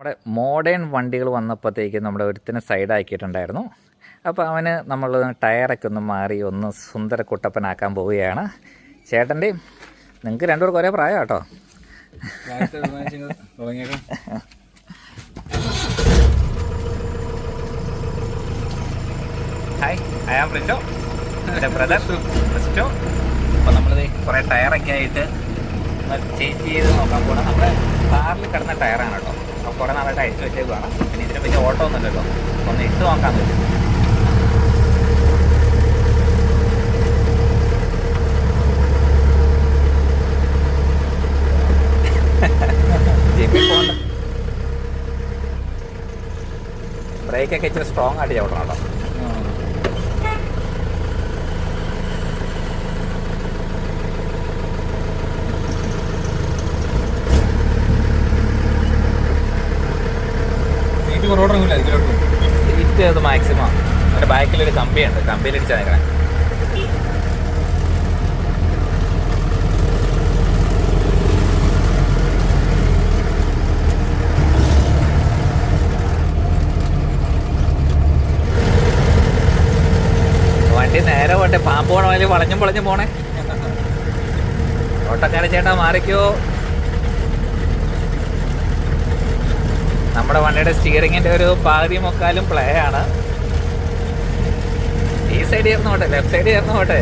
നമ്മുടെ മോഡേൺ വണ്ടികൾ വന്നപ്പോഴത്തേക്ക് നമ്മുടെ ഒരുത്തിന് സൈഡാക്കിയിട്ടുണ്ടായിരുന്നു. അപ്പോൾ അവന് നമ്മൾ ടയറൊക്കെ ഒന്ന് മാറി ഒന്ന് സുന്ദര കുട്ടപ്പനാക്കാൻ പോവുകയാണ്. ചേട്ടന്റെയും നിങ്ങൾക്ക് രണ്ടുപേർക്കും ഒരേ പ്രായം കേട്ടോ ഹായ് ഐ ആം പ്രിന്റോ എന്റെ ബ്രദർ ക്രിസ്റ്റോ അപ്പോൾ നമ്മളിത് കുറേ ടയറൊക്കെ ആയിട്ട് ചേഞ്ച് ചെയ്ത് നോക്കാൻ പോകണം നമ്മുടെ കാറിൽ കിടന്ന ടയറാണ് കേട്ടോ. കുറേ നാളായിട്ട് അഴിച്ചു വെച്ചേക്കുവാണ്. പിന്നെ ഇതിനെ പറ്റി ഓട്ടോ ഒന്നുമില്ലല്ലോ. അപ്പോൾ ഒന്ന് ഇട്ട് നോക്കാൻ പറ്റും. ബ്രേക്കൊക്കെ ഇച്ചിരി സ്ട്രോങ് ആയിട്ട് ചവിടണം കേട്ടോ. സീറ്റ് അത് മാക്സിമം എന്റെ ബാക്കിലൊരു കമ്പിയുണ്ട് കമ്പിയിലിടിച്ചാൽ നിൽക്കണേ വണ്ടി നേരെ പോട്ടെ. പാമ്പ് പോണ വലിയ വളഞ്ഞും പൊളഞ്ഞും പോണേ. ഓട്ടക്കാര ചേട്ടാ മാറിക്കോ. നമ്മുടെ വണ്ടിയുടെ സ്റ്റിയറിങ്ങിന്റെ ഒരു പാതി മുക്കാലും പ്ലേ ആണ്. ഈ സൈഡ് ചേർന്ന് പോട്ടെ ലെഫ്റ്റ് സൈഡ് ചേർന്ന് പോട്ടെ.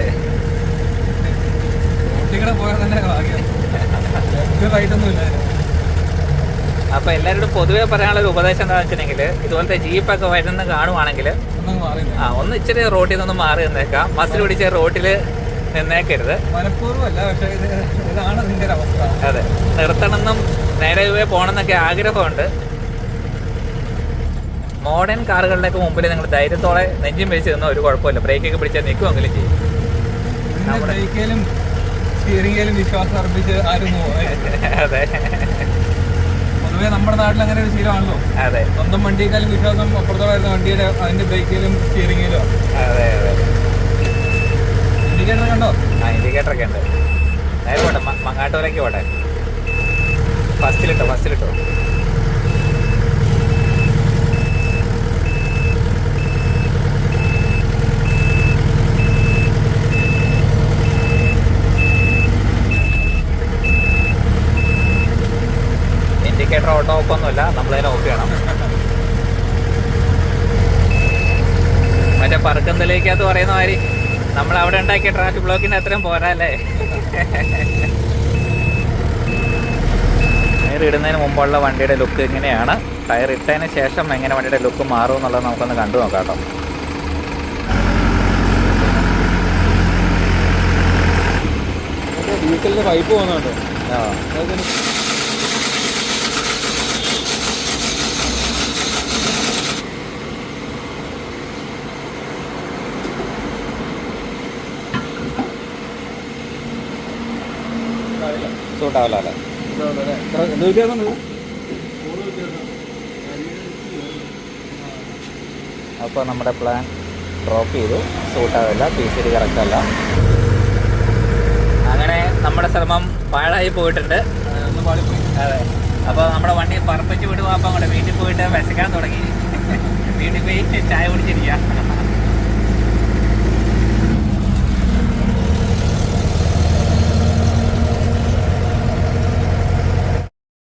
അപ്പൊ എല്ലാവരോടും പൊതുവെ പറയാനുള്ള ഒരു ഉപദേശം എന്താ വെച്ചിട്ടുണ്ടെങ്കിൽ ഇതുപോലത്തെ ജീപ്പൊക്കെ വരുന്ന കാണുവാണെങ്കിൽ ആ ഒന്ന് ഇച്ചിരി റോട്ടിൽ നിന്ന് മാറി നിന്നേക്കാം. മസിൽ പിടിച്ച് റോട്ടിൽ നിന്നേക്കരുത്. അതെ. നിർത്തണമെന്നും നേരെ പോകണമെന്നൊക്കെ ആഗ്രഹമുണ്ട്. മോഡേൺ കാറുകളുടെയൊക്കെ മുമ്പിൽ നിങ്ങൾ ധൈര്യത്തോടെ നെഞ്ചും പിടിച്ച് നിന്നാൽ ഒരു കുഴപ്പമില്ല. ബ്രേക്കൊക്കെ പിടിച്ചാൽ നിൽക്കുമെങ്കിലും ചെയ്യും. സ്റ്റിയറിംഗിലും വിശ്വാസം അർപ്പിച്ച് ആരും അതെ. പൊതുവേ നമ്മുടെ നാട്ടിൽ അങ്ങനെ ഒരു ശീലമാണല്ലോ. അതെ. സ്വന്തം വണ്ടിയേക്കാളും വിശ്വാസം അപ്പുറത്തെ വരുന്ന വണ്ടിയുടെ അതിന്റെ ബ്രേക്കിലും സ്റ്റിയറിംഗിലും അതെ അതെ. ഇൻഡിക്കേറ്റർ കണ്ടോ ആ ഇൻഡിക്കേറ്റർ ഒക്കെ ഉണ്ട്. നേരെ പോട്ടെ. മങ്ങാട്ടൂരേക്ക് പോട്ടെ ഫസ്റ്റിലിട്ടോ ഫസ്റ്റിലിട്ടോ ഓട്ടോ ഓഫ് ഒന്നുമില്ല നമ്മളതിനെ ഓഫ് ചെയ്യണം. മറ്റേ പറക്കുന്നതിലേക്കകത്ത് പറയുന്ന മാതിരി നമ്മൾ അവിടെ ഉണ്ടാക്കിയ ട്രാഫിക് ബ്ലോക്കിന് അത്രയും പോരാ അല്ലേ ടയർ ഇടുന്നതിന് മുമ്പുള്ള വണ്ടിയുടെ ലുക്ക് ഇങ്ങനെയാണ്. ടയർ ഇട്ടതിന് ശേഷം എങ്ങനെ വണ്ടിയുടെ ലുക്ക് മാറും എന്നുള്ളത് നമുക്കൊന്ന് കണ്ടു നോക്കാം കേട്ടോ. ഡീസലിന്റെ പൈപ്പ് പോകുന്നുണ്ട് ആ. സൂട്ടാവില്ല അല്ലേ എന്ത് വ്യത്യാസം അപ്പോൾ നമ്മുടെ പ്ലാൻ ഡ്രോപ്പ് ചെയ്തു. സൂട്ടാവില്ല പി സി ഡി കറക്റ്റ് അല്ല. അങ്ങനെ നമ്മുടെ ശ്രമം പാഴായി പോയിട്ടുണ്ട്. അതെ. അപ്പോൾ നമ്മുടെ വണ്ടി പറപ്പിച്ച് വിടുവാ അപ്പം അങ്ങോട്ട് വീട്ടിൽ പോയിട്ട് വിശക്കാൻ തുടങ്ങി. വീട്ടിൽ പോയി ചായ കുടിച്ചിരിക്കുക